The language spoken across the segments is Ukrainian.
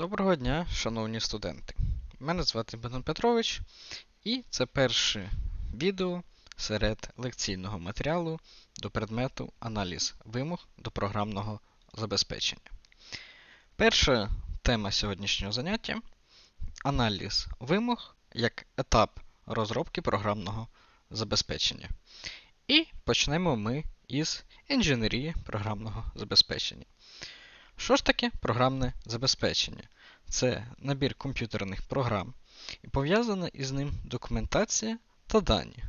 Доброго дня, шановні студенти. Мене звати Богдан Петрович, і це перше відео серед лекційного матеріалу до предмету аналіз вимог до програмного забезпечення. Перша тема сьогоднішнього заняття аналіз вимог як етап розробки програмного забезпечення. І почнемо ми із інженерії програмного забезпечення. Що ж таке програмне забезпечення? Це набір комп'ютерних програм і пов'язана із ним документація та дані.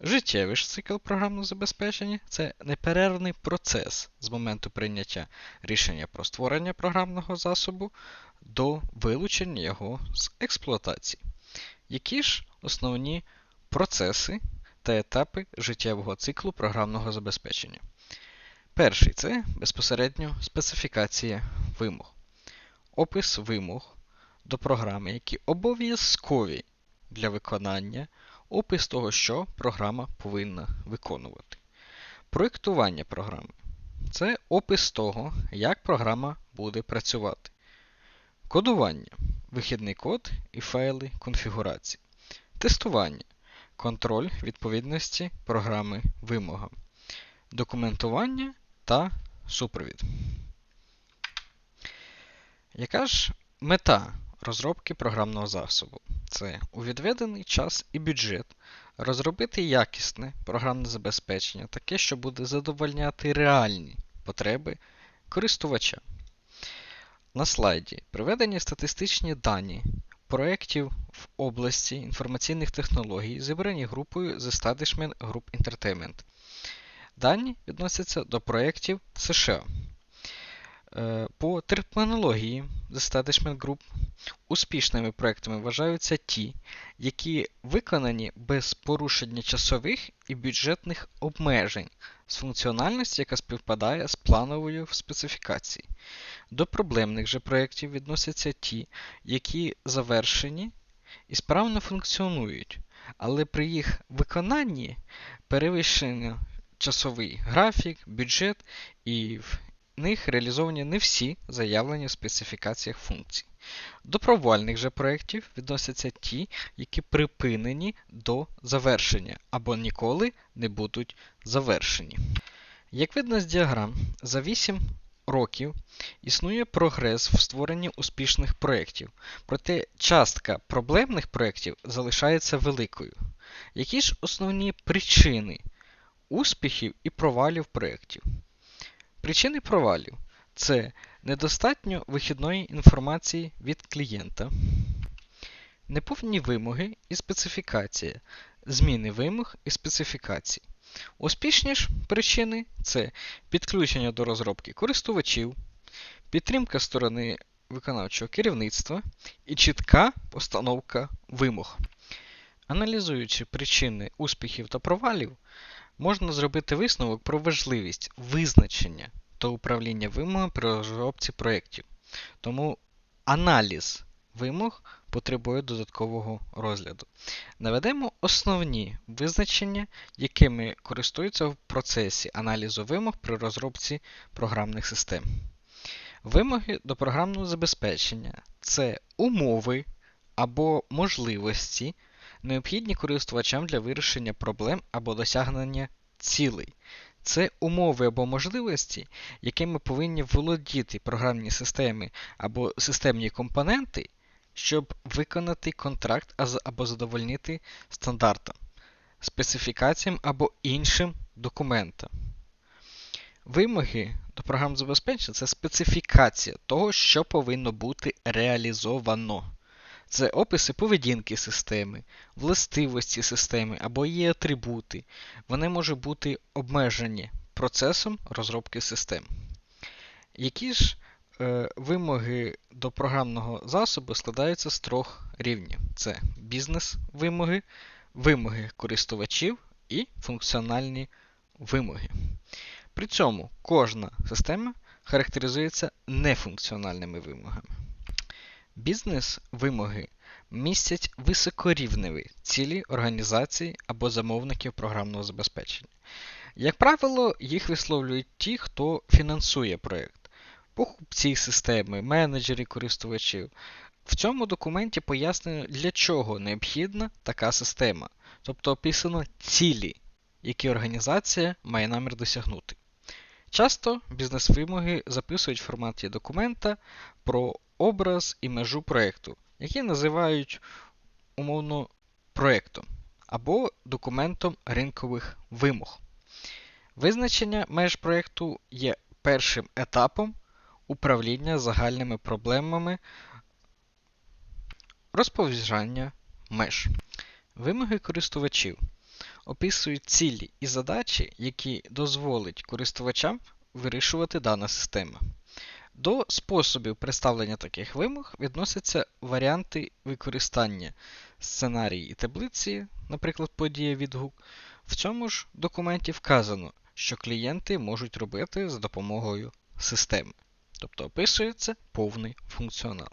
Життєвий ж цикл програмного забезпечення це неперервний процес з моменту прийняття рішення про створення програмного засобу до вилучення його з експлуатації. Які ж основні процеси та етапи життєвого циклу програмного забезпечення? Перший це безпосередньо специфікація вимог. Опис вимог до програми, які обов'язкові для виконання, опис того, що програма повинна виконувати. Проєктування програми це опис того, як програма буде працювати. Кодування вихідний код і файли конфігурації. Тестування контроль відповідності програми вимогам. Документування та супровід. Яка ж мета розробки програмного засобу? Це у відведений час і бюджет розробити якісне програмне забезпечення, таке, що буде задовольняти реальні потреби користувача. На слайді приведені статистичні дані проєктів в області інформаційних технологій, зібрані групою The Establishment Group Entertainment. Дані відносяться до проєктів США. Е, по термінології The Establishment Group успішними проєктами вважаються ті, які виконані без порушення часових і бюджетних обмежень з функціональністю, яка співпадає з плановою в специфікації. До проблемних же проєктів відносяться ті, які завершені і справно функціонують, але при їх виконанні перевищення часовий графік, бюджет, і в них реалізовані не всі заявлені в специфікаціях функцій. До провальних же проєктів відносяться ті, які припинені до завершення або ніколи не будуть завершені. Як видно з діаграм, за 8 років існує прогрес в створенні успішних проєктів, проте частка проблемних проєктів залишається великою. Які ж основні причини успіхів і провалів проєктів. Причини провалів це недостатньо вихідної інформації від клієнта, неповні вимоги і специфікація, зміни вимог і специфікацій. Успішні ж причини це підключення до розробки користувачів, підтримка сторони виконавчого керівництва і чітка постановка вимог. Аналізуючи причини успіхів та провалів, можна зробити висновок про важливість визначення та управління вимогами при розробці проєктів. Тому аналіз вимог потребує додаткового розгляду. Наведемо основні визначення, якими користуються в процесі аналізу вимог при розробці програмних систем. Вимоги до програмного забезпечення це умови або можливості, необхідні користувачам для вирішення проблем або досягнення цілей. Це умови або можливості, якими повинні володіти програмні системи або системні компоненти, щоб виконати контракт або задовольнити стандартам, специфікаціям або іншим документам. Вимоги до програм забезпечення це специфікація того, що повинно бути реалізовано. Це описи поведінки системи, властивості системи або її атрибути. Вони можуть бути обмежені процесом розробки систем. Які ж е, вимоги до програмного засобу складаються з трьох рівнів: це бізнес-вимоги, вимоги користувачів і функціональні вимоги. При цьому кожна система характеризується нефункціональними вимогами. Бізнес-вимоги містять високорівневі цілі організації або замовників програмного забезпечення. Як правило, їх висловлюють ті, хто фінансує проєкт. покупці системи, менеджери користувачів. В цьому документі пояснено, для чого необхідна така система, тобто описано цілі, які організація має намір досягнути. Часто бізнес-вимоги записують в форматі документа про образ і межу проєкту, які називають умовно проєктом або документом ринкових вимог. Визначення меж проєкту є першим етапом управління загальними проблемами розповіджання меж. Вимоги користувачів описують цілі і задачі, які дозволить користувачам вирішувати дана система. До способів представлення таких вимог відносяться варіанти використання сценарії і таблиці, наприклад, подія відгук. В цьому ж документі вказано, що клієнти можуть робити за допомогою системи, тобто описується повний функціонал.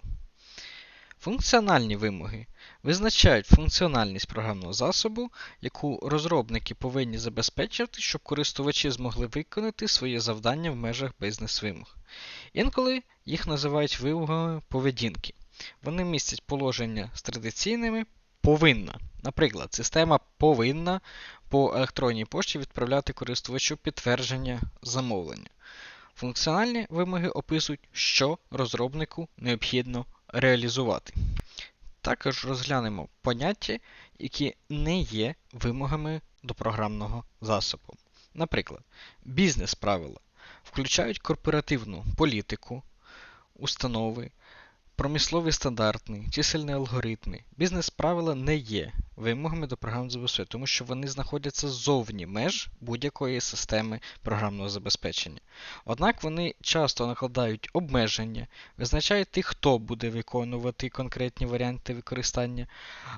Функціональні вимоги визначають функціональність програмного засобу, яку розробники повинні забезпечити, щоб користувачі змогли виконати свої завдання в межах бізнес-вимог. Інколи їх називають вимогами поведінки. Вони містять положення з традиційними повинна. Наприклад, система повинна по електронній пошті відправляти користувачу підтвердження замовлення. Функціональні вимоги описують, що розробнику необхідно реалізувати. Також розглянемо поняття, які не є вимогами до програмного засобу. Наприклад, бізнес-правила включають корпоративну політику, установи, Промислові стандарти, чисельні алгоритми, бізнес-правила не є вимогами до програмного забезпечення, тому що вони знаходяться ззовні меж будь-якої системи програмного забезпечення. Однак вони часто накладають обмеження, визначають тих, хто буде виконувати конкретні варіанти використання,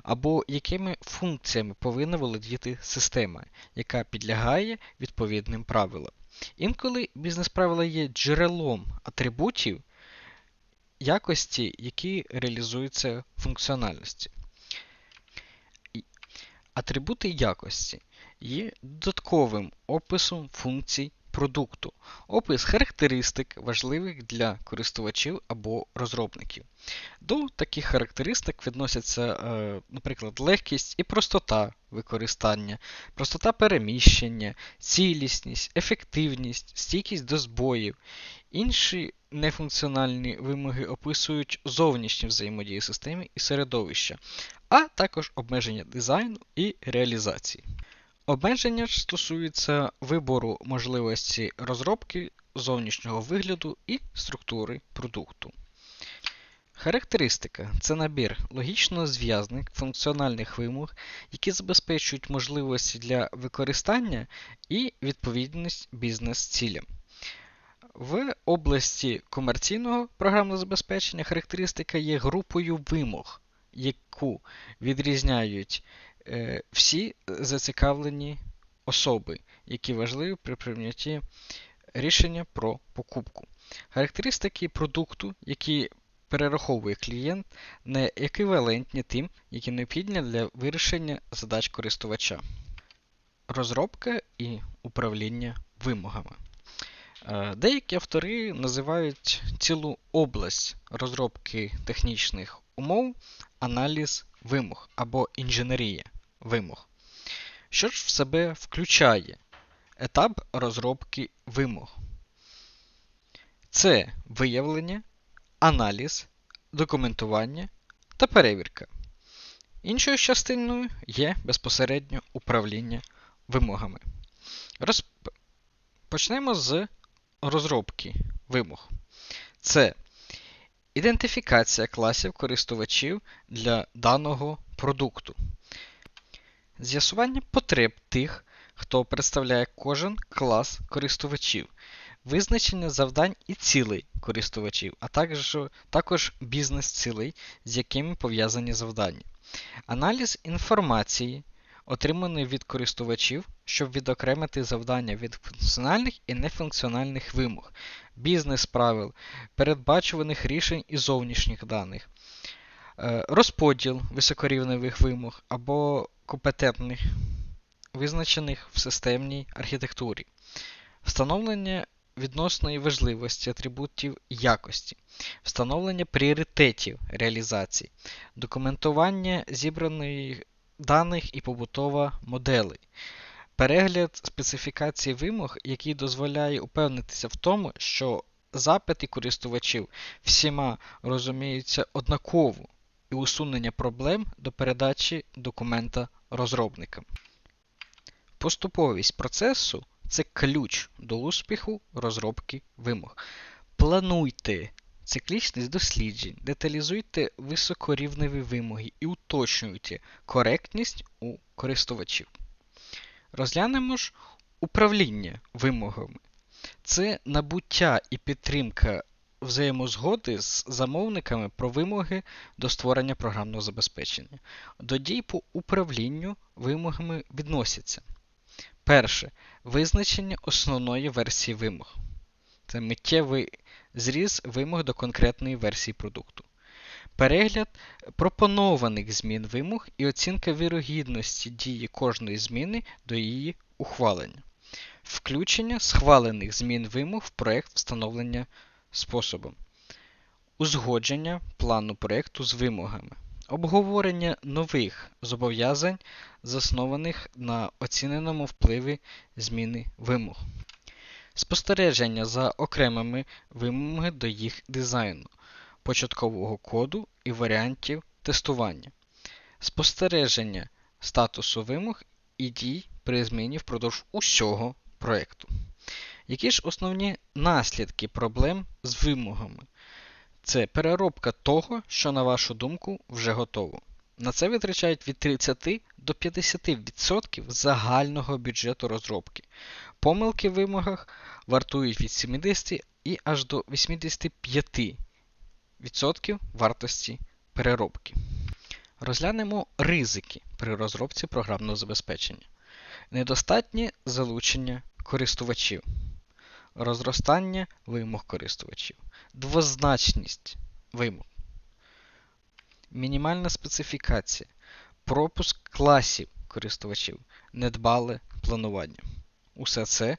або якими функціями повинна володіти система, яка підлягає відповідним правилам. Інколи бізнес-правила є джерелом атрибутів якості, які реалізуються функціональності. Атрибути якості є додатковим описом функцій продукту, опис характеристик, важливих для користувачів або розробників. До таких характеристик відносяться, е, наприклад, легкість і простота використання, простота переміщення, цілісність, ефективність, стійкість до збоїв. Інші нефункціональні вимоги описують зовнішні взаємодії системи і середовища, а також обмеження дизайну і реалізації. Обмеження ж стосуються вибору можливості розробки зовнішнього вигляду і структури продукту. Характеристика це набір логічно зв'язаних функціональних вимог, які забезпечують можливості для використання і відповідність бізнес-цілям. В області комерційного програмного забезпечення характеристика є групою вимог, яку відрізняють всі зацікавлені особи, які важливі при прийнятті рішення про покупку. Характеристики продукту, які перераховує клієнт, не еквівалентні тим, які необхідні для вирішення задач користувача. Розробка і управління вимогами. Е, деякі автори називають цілу область розробки технічних умов аналіз вимог або інженерія вимог. Що ж в себе включає етап розробки вимог? Це виявлення, аналіз, документування та перевірка. Іншою частиною є безпосередньо управління вимогами. Розп... Почнемо з розробки вимог. Це ідентифікація класів користувачів для даного продукту. З'ясування потреб тих, хто представляє кожен клас користувачів, визначення завдань і цілей користувачів, а також також бізнес-цілей, з якими пов'язані завдання. Аналіз інформації отриманий від користувачів, щоб відокремити завдання від функціональних і нефункціональних вимог, бізнес-правил, передбачуваних рішень і зовнішніх даних, е, розподіл високорівневих вимог або компетентних, визначених в системній архітектурі, встановлення відносної важливості атрибутів якості, встановлення пріоритетів реалізації, документування зібраних даних і побутова моделей, перегляд специфікації вимог, який дозволяє упевнитися в тому, що запити користувачів всіма розуміються однаково і усунення проблем до передачі документа розробникам. Поступовість процесу це ключ до успіху розробки вимог. Плануйте циклічність досліджень, деталізуйте високорівневі вимоги і уточнюйте коректність у користувачів. Розглянемо ж управління вимогами. Це набуття і підтримка взаємозгоди з замовниками про вимоги до створення програмного забезпечення. До дій по управлінню вимогами відносяться. Перше. Визначення основної версії вимог. Це миттєвий зріз вимог до конкретної версії продукту. Перегляд пропонованих змін вимог і оцінка вірогідності дії кожної зміни до її ухвалення. Включення схвалених змін вимог в проєкт встановлення способом. Узгодження плану проєкту з вимогами. Обговорення нових зобов'язань, заснованих на оціненому впливі зміни вимог. Спостереження за окремими вимогами до їх дизайну, початкового коду і варіантів тестування. Спостереження статусу вимог і дій при зміні впродовж усього проєкту. Які ж основні наслідки проблем з вимогами? Це переробка того, що, на вашу думку, вже готово. На це витрачають від 30 до 50% загального бюджету розробки. Помилки в вимогах вартують від 70 і аж до 85% вартості переробки. Розглянемо ризики при розробці програмного забезпечення. Недостатнє залучення користувачів, розростання вимог користувачів, двозначність вимог, мінімальна специфікація, пропуск класів користувачів, недбале планування. Усе це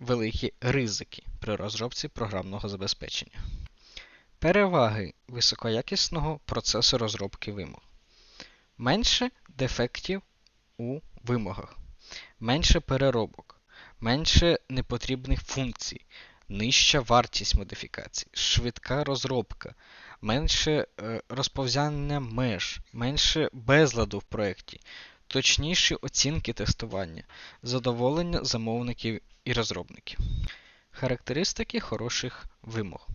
великі ризики при розробці програмного забезпечення. Переваги високоякісного процесу розробки вимог. Менше дефектів у вимогах, менше переробок, менше непотрібних функцій, нижча вартість модифікацій, швидка розробка, менше е, розповзяння меж, менше безладу в проєкті, точніші оцінки тестування, задоволення замовників і розробників. Характеристики хороших вимог.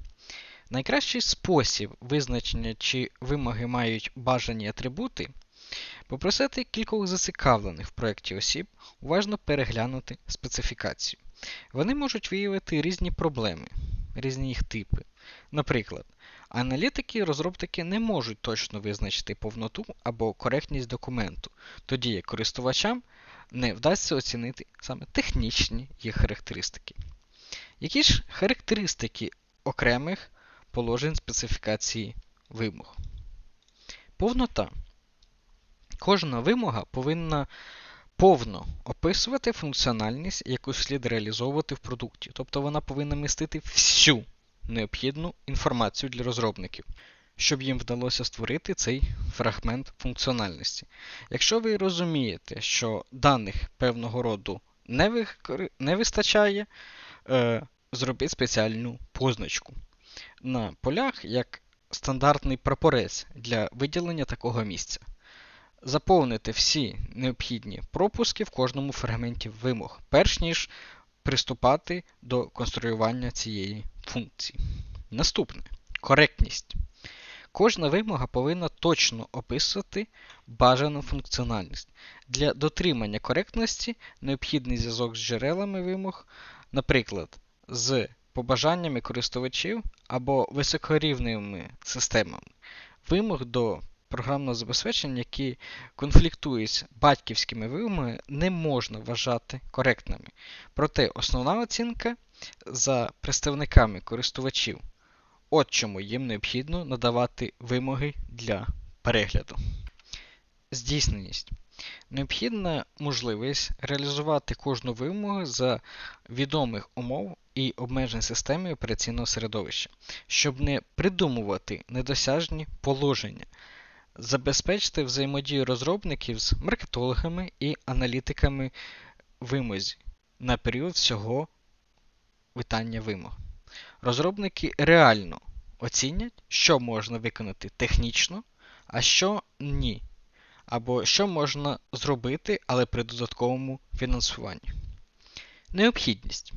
Найкращий спосіб визначення, чи вимоги мають бажані атрибути, попросити кількох зацікавлених в проєкті осіб уважно переглянути специфікацію. Вони можуть виявити різні проблеми, різні їх типи. Наприклад, аналітики і розробники не можуть точно визначити повноту або коректність документу, тоді як користувачам не вдасться оцінити саме технічні їх характеристики. Які ж характеристики окремих положень специфікації вимог? Повнота. Кожна вимога повинна повно описувати функціональність, яку слід реалізовувати в продукті. Тобто вона повинна містити всю необхідну інформацію для розробників, щоб їм вдалося створити цей фрагмент функціональності. Якщо ви розумієте, що даних певного роду не, ви... не вистачає, е, зробіть спеціальну позначку. На полях як стандартний прапорець для виділення такого місця. Заповнити всі необхідні пропуски в кожному фрагменті вимог, перш ніж приступати до конструювання цієї функції. Наступне коректність. Кожна вимога повинна точно описувати бажану функціональність. Для дотримання коректності необхідний зв'язок з джерелами вимог, наприклад, з побажаннями користувачів або високорівневими системами. Вимог до програмного забезпечення, які конфліктують з батьківськими вимогами, не можна вважати коректними. Проте основна оцінка за представниками користувачів. От чому їм необхідно надавати вимоги для перегляду. Здійсненість. Необхідна можливість реалізувати кожну вимогу за відомих умов і обмежень системи операційного середовища, щоб не придумувати недосяжні положення, забезпечити взаємодію розробників з маркетологами і аналітиками вимозі на період всього витання вимог. Розробники реально оцінять, що можна виконати технічно, а що ні. Або що можна зробити, але при додатковому фінансуванні. Необхідність.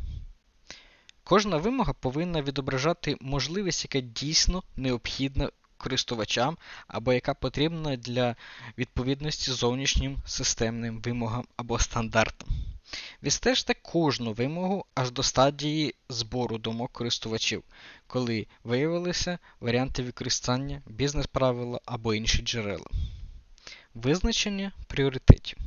Кожна вимога повинна відображати можливість, яка дійсно необхідна користувачам або яка потрібна для відповідності зовнішнім системним вимогам або стандартам. Відстежте кожну вимогу аж до стадії збору думок користувачів, коли виявилися варіанти використання, бізнес-правила або інші джерела. Визначення пріоритетів.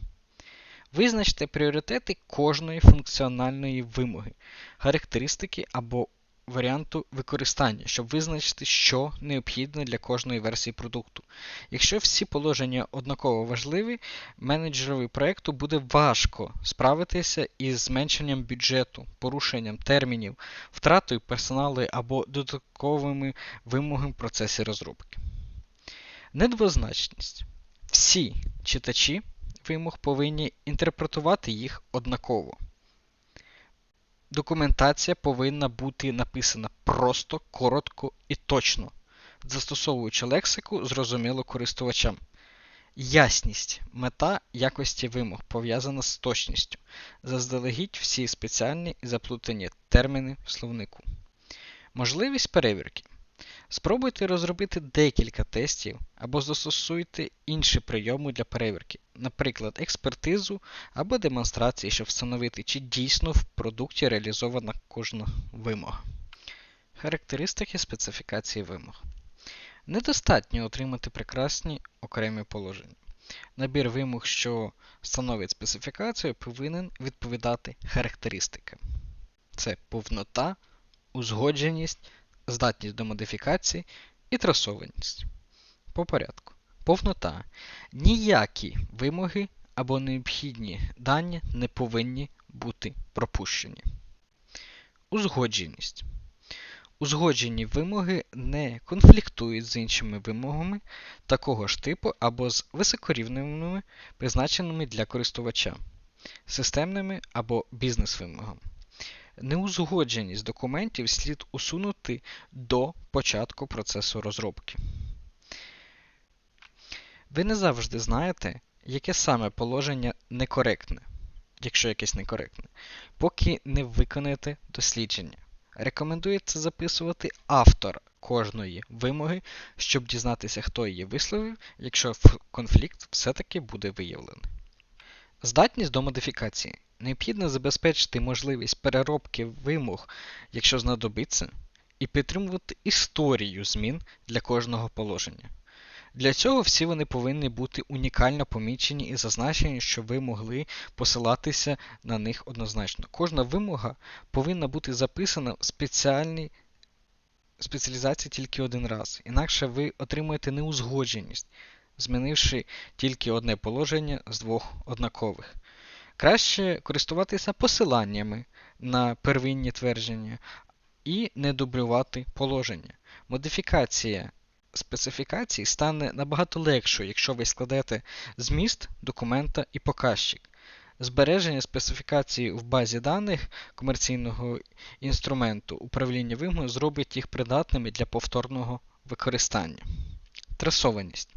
Визначте пріоритети кожної функціональної вимоги, характеристики або варіанту використання, щоб визначити, що необхідно для кожної версії продукту. Якщо всі положення однаково важливі, менеджерові проєкту буде важко справитися із зменшенням бюджету, порушенням термінів, втратою персоналу або додатковими вимогами в процесі розробки. Недвозначність. Всі читачі вимог повинні інтерпретувати їх однаково. Документація повинна бути написана просто, коротко і точно, застосовуючи лексику, зрозуміло користувачам. Ясність мета якості вимог пов'язана з точністю. Заздалегідь всі спеціальні і заплутані терміни в словнику. Можливість перевірки. Спробуйте розробити декілька тестів або застосуйте інші прийоми для перевірки, наприклад, експертизу або демонстрації, щоб встановити, чи дійсно в продукті реалізована кожна вимога. Характеристики специфікації вимог. Недостатньо отримати прекрасні окремі положення. Набір вимог, що становить специфікацію, повинен відповідати характеристикам. Це повнота, узгодженість здатність до модифікації і трасованість. По порядку. Повнота. Ніякі вимоги або необхідні дані не повинні бути пропущені. Узгодженість. Узгоджені вимоги не конфліктують з іншими вимогами такого ж типу або з високорівневими, призначеними для користувача, системними або бізнес-вимогами. Неузгодженість документів слід усунути до початку процесу розробки. Ви не завжди знаєте, яке саме положення некоректне, якщо якесь некоректне, поки не виконаєте дослідження. Рекомендується записувати автор кожної вимоги, щоб дізнатися, хто її висловив, якщо конфлікт все-таки буде виявлений. Здатність до модифікації. Необхідно забезпечити можливість переробки вимог, якщо знадобиться, і підтримувати історію змін для кожного положення. Для цього всі вони повинні бути унікально помічені і зазначені, щоб ви могли посилатися на них однозначно. Кожна вимога повинна бути записана в спеціальній спеціалізації тільки один раз, інакше ви отримуєте неузгодженість, змінивши тільки одне положення з двох однакових. Краще користуватися посиланнями на первинні твердження і не дублювати положення. Модифікація специфікацій стане набагато легшою, якщо ви складете зміст документа і показчик. Збереження специфікації в базі даних комерційного інструменту управління вимог зробить їх придатними для повторного використання. Трасованість.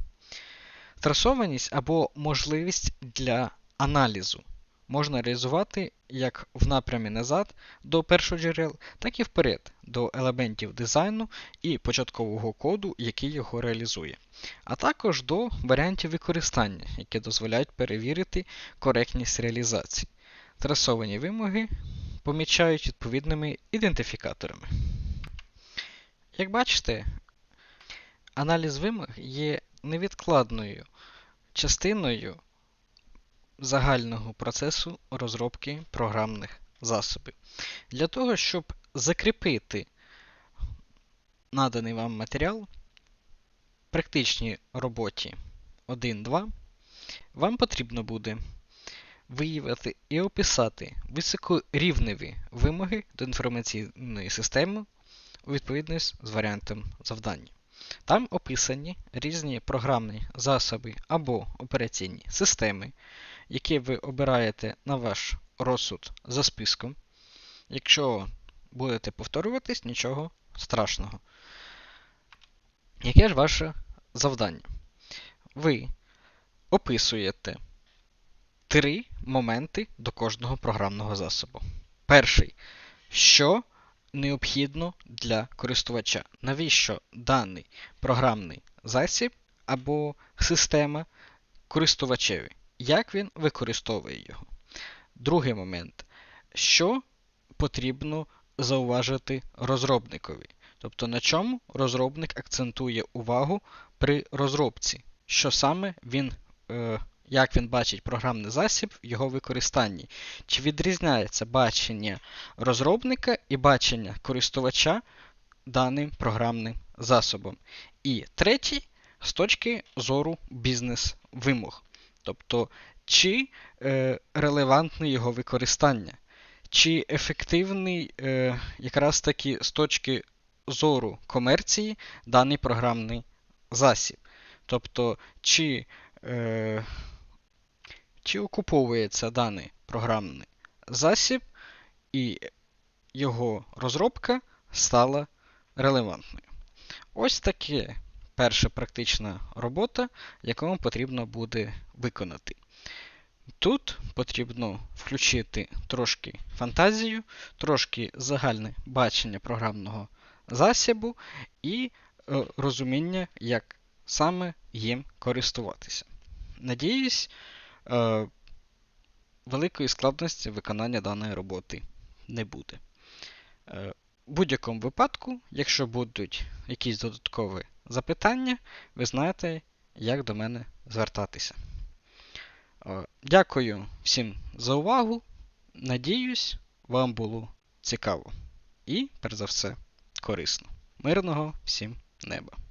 Трасованість або можливість для аналізу можна реалізувати як в напрямі назад до першоджерел, так і вперед до елементів дизайну і початкового коду, який його реалізує, а також до варіантів використання, які дозволяють перевірити коректність реалізації. Трасовані вимоги помічають відповідними ідентифікаторами. Як бачите, аналіз вимог є невідкладною частиною загального процесу розробки програмних засобів. Для того, щоб закріпити наданий вам матеріал практичній роботі 1.2, вам потрібно буде виявити і описати високорівневі вимоги до інформаційної системи у відповідність з варіантом завдання. Там описані різні програмні засоби або операційні системи, які ви обираєте на ваш розсуд за списком. Якщо будете повторюватись, нічого страшного. Яке ж ваше завдання? Ви описуєте три моменти до кожного програмного засобу. Перший, що необхідно для користувача. Навіщо даний програмний засіб або система користувачеві? Як він використовує його? Другий момент. Що потрібно зауважити розробникові? Тобто на чому розробник акцентує увагу при розробці, що саме він, е, як він бачить програмний засіб в його використанні, чи відрізняється бачення розробника і бачення користувача даним програмним засобом. І третій з точки зору бізнес-вимог. Тобто, чи е, релевантне його використання, чи ефективний е, якраз таки з точки зору комерції даний програмний засіб. Тобто, чи, е, чи окуповується даний програмний засіб, і його розробка стала релевантною. Ось таке перша практична робота, яку вам потрібно буде виконати. Тут потрібно включити трошки фантазію, трошки загальне бачення програмного засобу і е, розуміння, як саме їм користуватися. Надіюсь, е, великої складності виконання даної роботи не буде. Е, в будь-якому випадку, якщо будуть якісь додаткові запитання, ви знаєте, як до мене звертатися. Дякую всім за увагу. Надіюсь, вам було цікаво і, перш за все, корисно. Мирного всім неба!